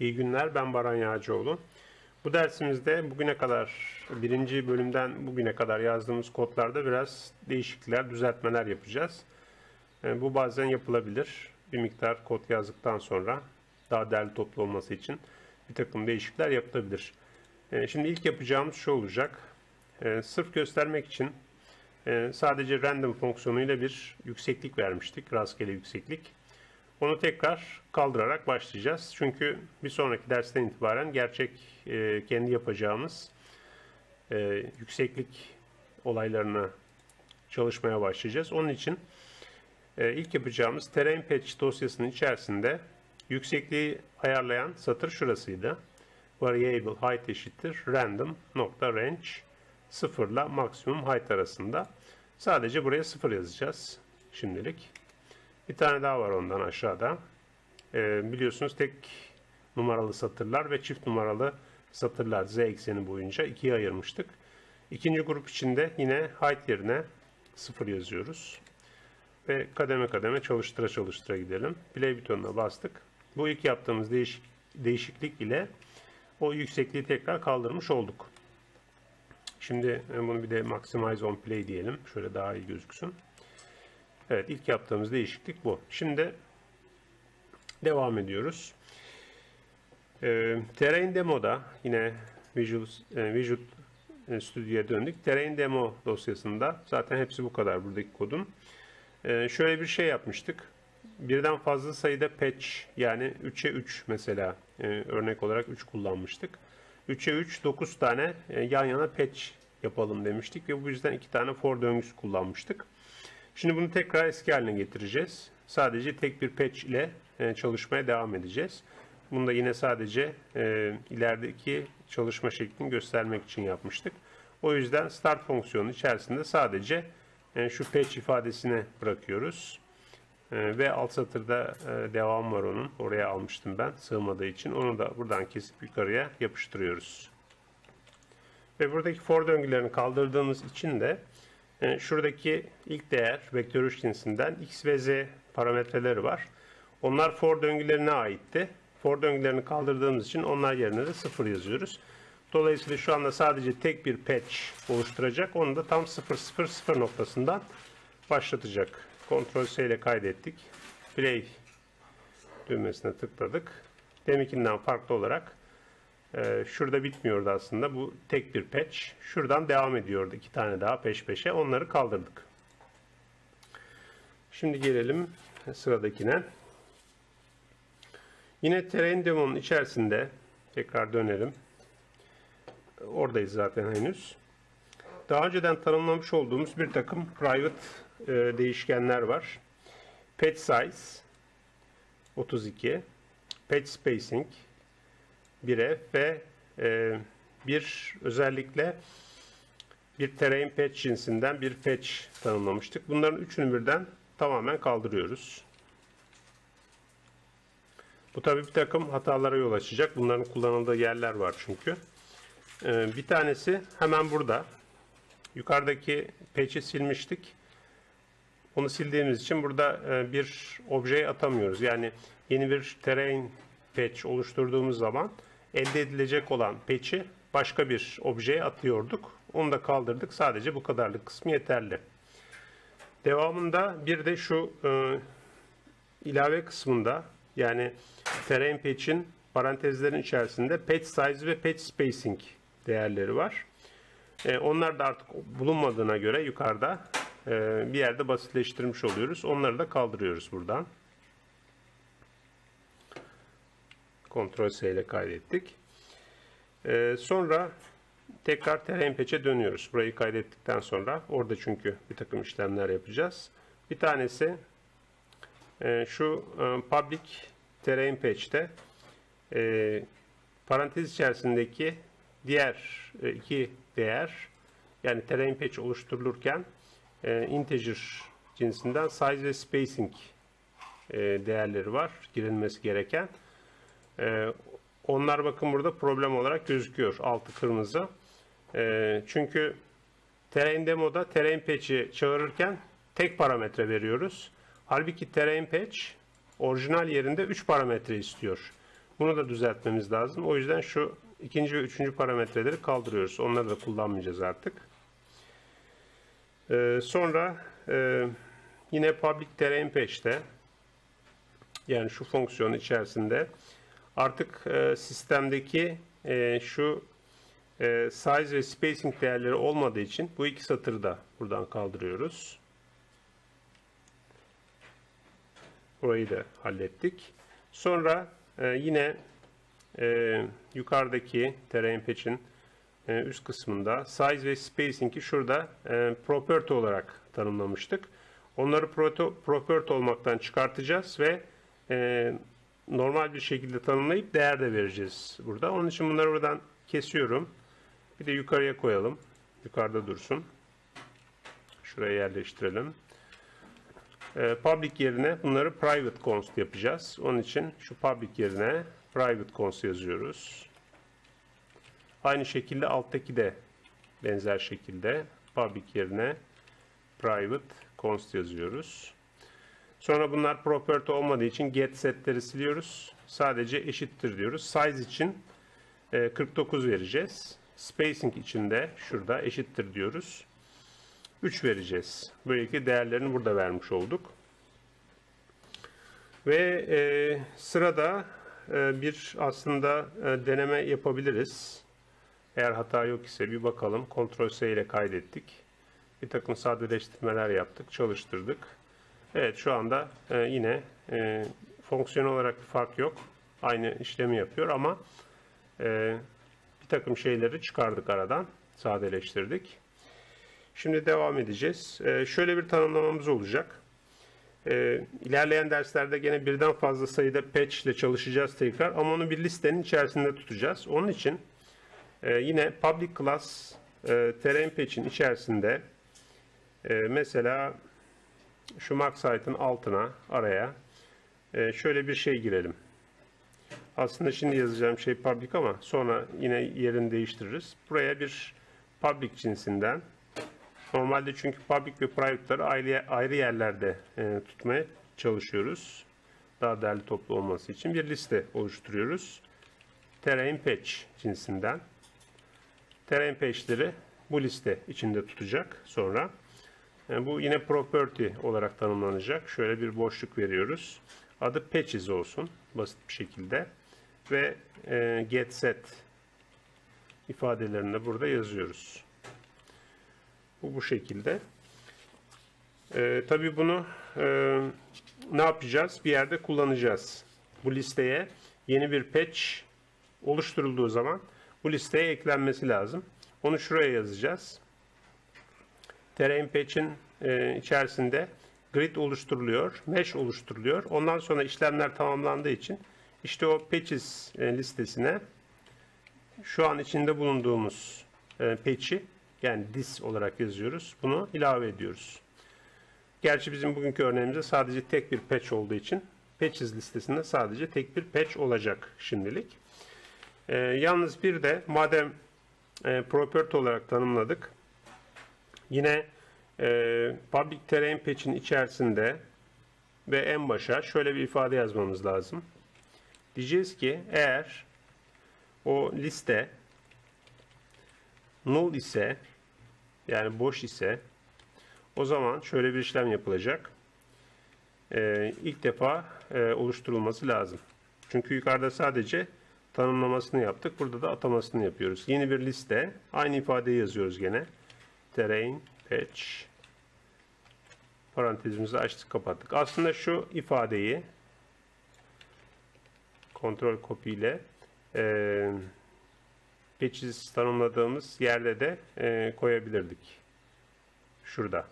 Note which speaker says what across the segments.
Speaker 1: İyi günler, ben Baran Yağcıoğlu. Bu dersimizde bugüne kadar, birinci bölümden bugüne kadar yazdığımız kodlarda biraz değişiklikler, düzeltmeler yapacağız. E, Bu bazen yapılabilir. Bir miktar kod yazdıktan sonra daha derli toplu olması için bir takım değişiklikler yapılabilir. E, Şimdi ilk yapacağımız şu olacak. E, Sırf göstermek için sadece random fonksiyonuyla bir yükseklik vermiştik, rastgele yükseklik. Onu tekrar kaldırarak başlayacağız. Çünkü bir sonraki dersten itibaren gerçek e, kendi yapacağımız e, yükseklik olaylarına çalışmaya başlayacağız. Onun için e, ilk yapacağımız terrain patch dosyasının içerisinde yüksekliği ayarlayan satır şurasıydı. Variable height eşittir random nokta range 0 ile maksimum height arasında. Sadece buraya 0 yazacağız şimdilik. Bir tane daha var ondan aşağıda. Ee, biliyorsunuz tek numaralı satırlar ve çift numaralı satırlar z ekseni boyunca ikiye ayırmıştık. İkinci grup içinde yine height yerine 0 yazıyoruz. Ve kademe kademe çalıştıra çalıştıra gidelim. Play butonuna bastık. Bu ilk yaptığımız değişik, değişiklik ile o yüksekliği tekrar kaldırmış olduk. Şimdi bunu bir de maximize on play diyelim. Şöyle daha iyi gözüksün. Evet ilk yaptığımız değişiklik bu. Şimdi devam ediyoruz. Ee, Terrain Demo'da yine Visual, e, Visual Studio'ya döndük. Terrain Demo dosyasında zaten hepsi bu kadar buradaki kodun. Ee, şöyle bir şey yapmıştık. Birden fazla sayıda patch yani 3'e 3 mesela e, örnek olarak 3 kullanmıştık. 3'e 3 9 tane e, yan yana patch yapalım demiştik ve bu yüzden 2 tane for döngüsü kullanmıştık. Şimdi bunu tekrar eski haline getireceğiz. Sadece tek bir patch ile e, çalışmaya devam edeceğiz. Bunu da yine sadece e, ilerideki çalışma şeklini göstermek için yapmıştık. O yüzden start fonksiyonu içerisinde sadece e, şu patch ifadesini bırakıyoruz. E, ve alt satırda e, devam var onun. Oraya almıştım ben sığmadığı için. Onu da buradan kesip yukarıya yapıştırıyoruz. Ve buradaki for döngülerini kaldırdığımız için de e, şuradaki ilk değer vektör 3 cinsinden x ve z parametreleri var. Onlar for döngülerine aitti. For döngülerini kaldırdığımız için onlar yerine de 0 yazıyoruz. Dolayısıyla şu anda sadece tek bir patch oluşturacak. Onu da tam 0 0 0 noktasından başlatacak. Ctrl S ile kaydettik. Play düğmesine tıkladık. Deminkinden farklı olarak ee, şurada bitmiyordu aslında. Bu tek bir patch. Şuradan devam ediyordu. iki tane daha peş peşe. Onları kaldırdık. Şimdi gelelim sıradakine. Yine terrain demo'nun içerisinde tekrar dönelim. Oradayız zaten henüz. Daha önceden tanımlamış olduğumuz bir takım private e, değişkenler var. Patch size 32, patch spacing 1'e ve e, bir özellikle bir terrain patch cinsinden bir patch tanımlamıştık. Bunların üçünü birden tamamen kaldırıyoruz. Bu tabi bir takım hatalara yol açacak. Bunların kullanıldığı yerler var çünkü. Ee, bir tanesi hemen burada. Yukarıdaki patch'i silmiştik. Onu sildiğimiz için burada e, bir objeyi atamıyoruz. Yani yeni bir terrain patch oluşturduğumuz zaman elde edilecek olan patch'i başka bir objeye atıyorduk. Onu da kaldırdık. Sadece bu kadarlık kısmı yeterli. Devamında bir de şu e, ilave kısmında yani terrain patch'in parantezlerin içerisinde patch size ve patch spacing değerleri var. E, onlar da artık bulunmadığına göre yukarıda e, bir yerde basitleştirmiş oluyoruz. Onları da kaldırıyoruz buradan. Ctrl S ile kaydettik. Ee, sonra tekrar patch'e dönüyoruz. Burayı kaydettikten sonra orada çünkü bir takım işlemler yapacağız. Bir tanesi e, şu e, public patch'te e, parantez içerisindeki diğer e, iki değer yani patch oluşturulurken e, integer cinsinden size ve spacing e, değerleri var girilmesi gereken. E, onlar bakın burada problem olarak gözüküyor. Altı kırmızı. E, çünkü terrain demo'da terrain patch'i çağırırken tek parametre veriyoruz. Halbuki terrain patch orijinal yerinde 3 parametre istiyor. Bunu da düzeltmemiz lazım. O yüzden şu ikinci ve üçüncü parametreleri kaldırıyoruz. Onları da kullanmayacağız artık. Ee, sonra e, yine public terrain patch'te yani şu fonksiyon içerisinde artık e, sistemdeki e, şu e, size ve spacing değerleri olmadığı için bu iki satırı da buradan kaldırıyoruz. Burayı da hallettik. Sonra e, yine e, yukarıdaki terrain patch'in e, üst kısmında size ve spacing'i şurada e, property olarak tanımlamıştık. Onları proto, property olmaktan çıkartacağız ve e, normal bir şekilde tanımlayıp değer de vereceğiz burada. Onun için bunları buradan kesiyorum. Bir de yukarıya koyalım. Yukarıda dursun. Şuraya yerleştirelim. E, public yerine bunları private const yapacağız. Onun için şu public yerine private const yazıyoruz. Aynı şekilde alttaki de benzer şekilde public yerine private const yazıyoruz. Sonra bunlar property olmadığı için get setleri siliyoruz. Sadece eşittir diyoruz. Size için 49 vereceğiz. Spacing için de şurada eşittir diyoruz. 3 vereceğiz. Böylelikle değerlerini burada vermiş olduk. Ve e, sırada e, bir aslında e, deneme yapabiliriz. Eğer hata yok ise bir bakalım. Ctrl S ile kaydettik. Bir takım sadeleştirmeler yaptık, çalıştırdık. Evet şu anda e, yine e, fonksiyon olarak bir fark yok. Aynı işlemi yapıyor ama e, bir takım şeyleri çıkardık aradan, sadeleştirdik. Şimdi devam edeceğiz. E, şöyle bir tanımlamamız olacak. E, ilerleyen derslerde gene birden fazla sayıda patch ile çalışacağız tekrar ama onu bir listenin içerisinde tutacağız. Onun için e, yine public class e, terrain patch'in içerisinde e, mesela şu max site'ın altına araya e, şöyle bir şey girelim. Aslında şimdi yazacağım şey public ama sonra yine yerini değiştiririz. Buraya bir public cinsinden normalde çünkü public ve private'ları ayrı, ayrı yerlerde e, tutmaya çalışıyoruz. Daha değerli toplu olması için bir liste oluşturuyoruz. Terrain patch cinsinden. Terrain patch'leri bu liste içinde tutacak sonra. Yani bu yine property olarak tanımlanacak. Şöyle bir boşluk veriyoruz. Adı patches olsun basit bir şekilde. Ve e, get set ifadelerini de burada yazıyoruz. Bu bu şekilde. E, tabii bunu e, ne yapacağız? Bir yerde kullanacağız. Bu listeye yeni bir patch oluşturulduğu zaman bu listeye eklenmesi lazım. Onu şuraya yazacağız. Terrain Patch'in e, içerisinde grid oluşturuluyor, mesh oluşturuluyor. Ondan sonra işlemler tamamlandığı için işte o patches e, listesine şu an içinde bulunduğumuz e, patch'i yani dis olarak yazıyoruz. Bunu ilave ediyoruz. Gerçi bizim bugünkü örneğimizde sadece tek bir patch olduğu için patches listesinde sadece tek bir patch olacak şimdilik. E, yalnız bir de madem e, property olarak tanımladık. Yine e, public terrain patch'in içerisinde ve en başa şöyle bir ifade yazmamız lazım. Diyeceğiz ki eğer o liste null ise yani boş ise o zaman şöyle bir işlem yapılacak. Ee, ilk defa e, oluşturulması lazım. Çünkü yukarıda sadece tanımlamasını yaptık. Burada da atamasını yapıyoruz. Yeni bir liste. Aynı ifadeyi yazıyoruz gene. Terrain patch parantezimizi açtık kapattık. Aslında şu ifadeyi kontrol copy ile e, patches tanımladığımız yerde de e, koyabilirdik. Şurada.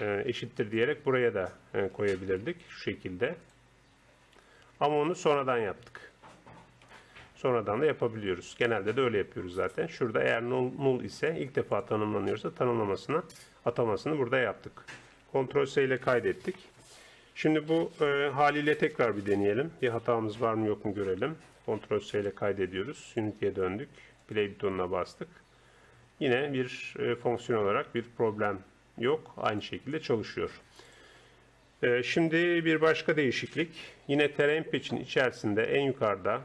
Speaker 1: E, eşittir diyerek buraya da e, koyabilirdik. Şu şekilde. Ama onu sonradan yaptık. Sonradan da yapabiliyoruz. Genelde de öyle yapıyoruz zaten. Şurada eğer null, null ise ilk defa tanımlanıyorsa tanımlamasını atamasını burada yaptık. Ctrl S ile kaydettik. Şimdi bu e, haliyle tekrar bir deneyelim. Bir hatamız var mı yok mu görelim. Ctrl S ile kaydediyoruz. Unity'ye döndük. Play butonuna bastık. Yine bir e, fonksiyon olarak bir problem yok. Aynı şekilde çalışıyor. Ee, Şimdi bir başka değişiklik. Yine terrain patch'in içerisinde en yukarıda e,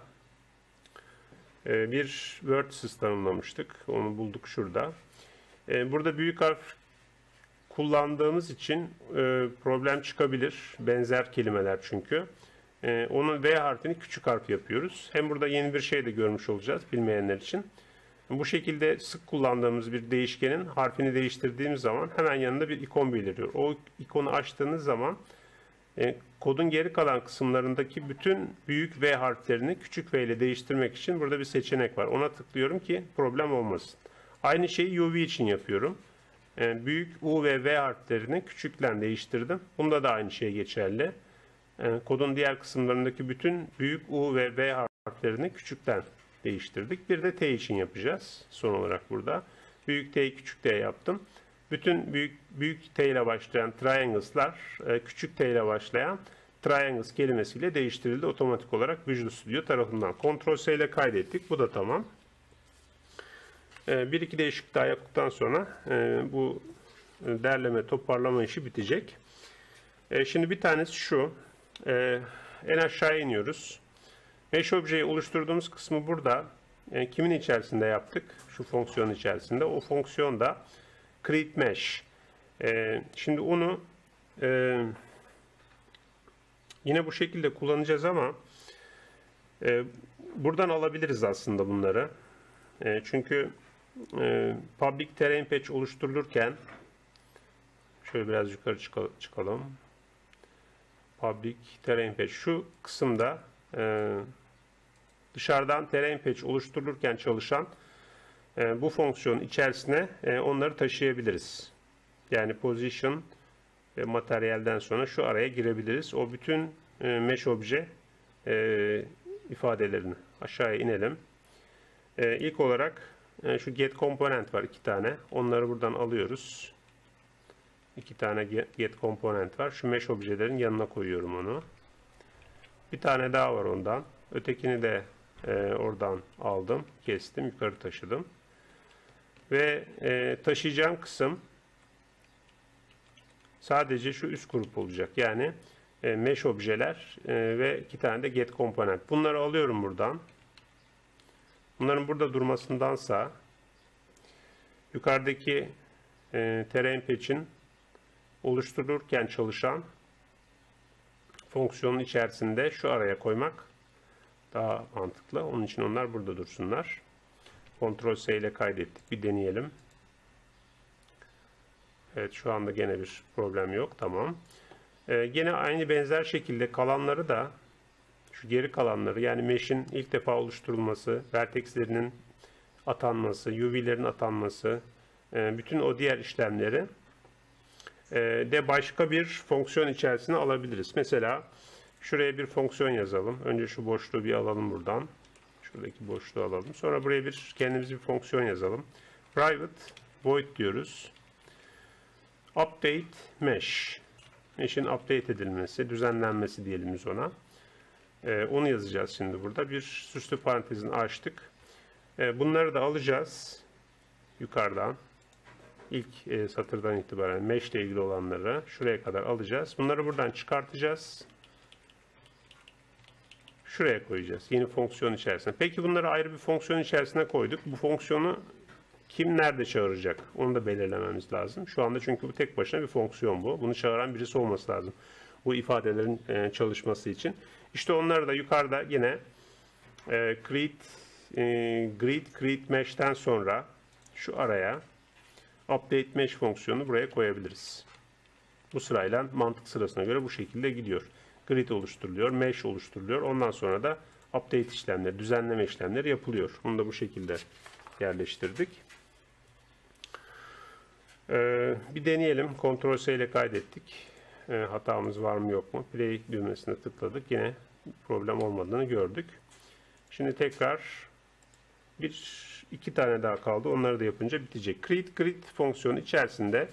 Speaker 1: bir vertices tanımlamıştık. Onu bulduk şurada. E, Burada büyük harf kullandığımız için e, problem çıkabilir. Benzer kelimeler çünkü. E, Onun V harfini küçük harf yapıyoruz. Hem burada yeni bir şey de görmüş olacağız bilmeyenler için. Bu şekilde sık kullandığımız bir değişkenin harfini değiştirdiğimiz zaman hemen yanında bir ikon beliriyor. O ikonu açtığınız zaman e, kodun geri kalan kısımlarındaki bütün büyük V harflerini küçük V ile değiştirmek için burada bir seçenek var. Ona tıklıyorum ki problem olmasın. Aynı şeyi UV için yapıyorum. E, büyük U ve V harflerini küçükle değiştirdim. Bunda da aynı şey geçerli. E, kodun diğer kısımlarındaki bütün büyük U ve V harflerini küçükten değiştirdik. Bir de T için yapacağız son olarak burada. Büyük T, küçük T yaptım. Bütün büyük büyük T ile başlayan triangles'lar e, küçük T ile başlayan triangles kelimesiyle değiştirildi otomatik olarak Visual Studio tarafından. Ctrl S ile kaydettik. Bu da tamam. E, Bir iki değişiklik daha yaptıktan sonra e, bu derleme toparlama işi bitecek. Şimdi bir tanesi şu. En aşağı iniyoruz. Mesh objeyi oluşturduğumuz kısmı burada. Kimin içerisinde yaptık? Şu fonksiyon içerisinde. O fonksiyon da create mesh. E, şimdi onu e, yine bu şekilde kullanacağız ama e, buradan alabiliriz aslında bunları. E, çünkü e, public terrain patch oluşturulurken şöyle biraz yukarı çıka- çıkalım. Public terrain patch şu kısımda e, dışarıdan terrain patch oluşturulurken çalışan bu fonksiyon içerisine e, onları taşıyabiliriz. Yani position ve materyalden sonra şu araya girebiliriz. O bütün e, mesh obje e, ifadelerini aşağıya inelim. E, ilk olarak e, şu get component var iki tane. Onları buradan alıyoruz. İki tane get, component var. Şu mesh objelerin yanına koyuyorum onu. Bir tane daha var ondan. Ötekini de e, oradan aldım, kestim, yukarı taşıdım. Ve e, taşıyacağım kısım sadece şu üst grup olacak. Yani e, mesh objeler e, ve iki tane de get komponent. Bunları alıyorum buradan. Bunların burada durmasındansa yukarıdaki e, terrain patch'in oluşturulurken çalışan fonksiyonun içerisinde şu araya koymak daha mantıklı. Onun için onlar burada dursunlar. Ctrl S ile kaydettik. Bir deneyelim. Evet şu anda gene bir problem yok. Tamam. Ee, gene aynı benzer şekilde kalanları da şu geri kalanları yani mesh'in ilk defa oluşturulması, vertexlerinin atanması, UV'lerin atanması, e, bütün o diğer işlemleri e, de başka bir fonksiyon içerisine alabiliriz. Mesela şuraya bir fonksiyon yazalım. Önce şu boşluğu bir alalım buradan. Şuradaki boşluğu alalım. Sonra buraya bir kendimiz bir fonksiyon yazalım. Private void diyoruz. Update mesh. Mesh'in update edilmesi, düzenlenmesi diyelim biz ona. Ee, onu yazacağız şimdi burada. Bir süslü parantezini açtık. Ee, bunları da alacağız yukarıdan. İlk e, satırdan itibaren mesh ile ilgili olanları şuraya kadar alacağız. Bunları buradan çıkartacağız. Şuraya koyacağız. Yeni fonksiyon içerisine. Peki bunları ayrı bir fonksiyon içerisine koyduk. Bu fonksiyonu kim nerede çağıracak? Onu da belirlememiz lazım. Şu anda çünkü bu tek başına bir fonksiyon bu. Bunu çağıran birisi olması lazım. Bu ifadelerin e, çalışması için. İşte onları da yukarıda yine e, create e, grid create mesh'ten sonra şu araya update mesh fonksiyonunu buraya koyabiliriz. Bu sırayla mantık sırasına göre bu şekilde gidiyor. Grid oluşturuluyor, mesh oluşturuluyor. Ondan sonra da update işlemleri, düzenleme işlemleri yapılıyor. Bunu da bu şekilde yerleştirdik. Ee, bir deneyelim. Ctrl S ile kaydettik. Ee, hatamız var mı yok mu? Play düğmesine tıkladık. Yine problem olmadığını gördük. Şimdi tekrar bir iki tane daha kaldı. Onları da yapınca bitecek. Create grid fonksiyonu içerisinde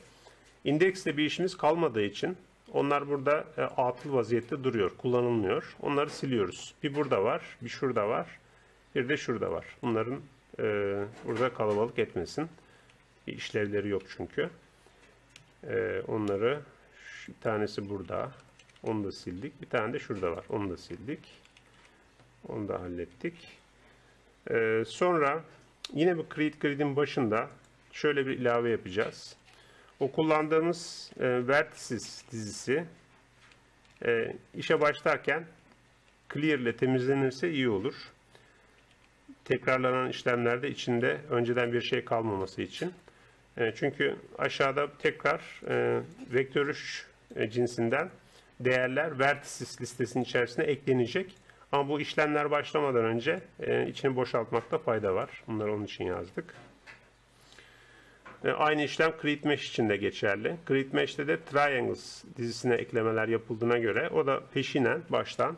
Speaker 1: indeksle bir işimiz kalmadığı için onlar burada e, atıl vaziyette duruyor. Kullanılmıyor. Onları siliyoruz. Bir burada var. Bir şurada var. Bir de şurada var. Bunların e, burada kalabalık etmesin. Bir işlevleri yok çünkü. E, onları bir tanesi burada. Onu da sildik. Bir tane de şurada var. Onu da sildik. Onu da hallettik. Ee, sonra yine bu create grid'in başında şöyle bir ilave yapacağız. O kullandığımız e, vertices dizisi e, işe başlarken clear ile temizlenirse iyi olur. Tekrarlanan işlemlerde içinde önceden bir şey kalmaması için. E, çünkü aşağıda tekrar e, vektör 3 e, cinsinden değerler vertices listesinin içerisine eklenecek. Ama bu işlemler başlamadan önce e, içini boşaltmakta fayda var. Bunları onun için yazdık. E, aynı işlem Create Mesh için de geçerli. Create Mesh'te de Triangles dizisine eklemeler yapıldığına göre o da peşinen baştan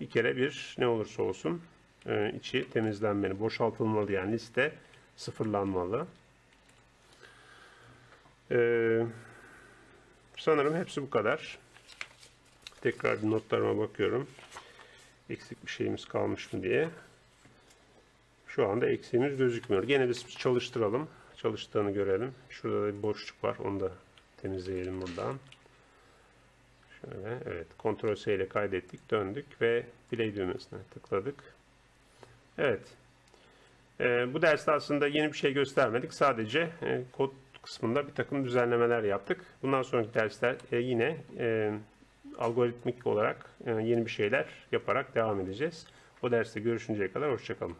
Speaker 1: bir kere bir ne olursa olsun e, içi temizlenmeli, boşaltılmalı yani liste sıfırlanmalı. Ee, sanırım hepsi bu kadar. Tekrar bir notlarıma bakıyorum. Eksik bir şeyimiz kalmış mı diye. Şu anda eksiğimiz gözükmüyor. Gene biz çalıştıralım. Çalıştığını görelim. Şurada da bir boşluk var. Onu da temizleyelim buradan. Şöyle evet. Ctrl S ile kaydettik. Döndük ve play düğmesine tıkladık. Evet. Ee, bu derste aslında yeni bir şey göstermedik. Sadece e, kod kısmında bir takım düzenlemeler yaptık. Bundan sonraki dersler e, yine e, algoritmik olarak e, yeni bir şeyler yaparak devam edeceğiz. O derste görüşünceye kadar hoşçakalın.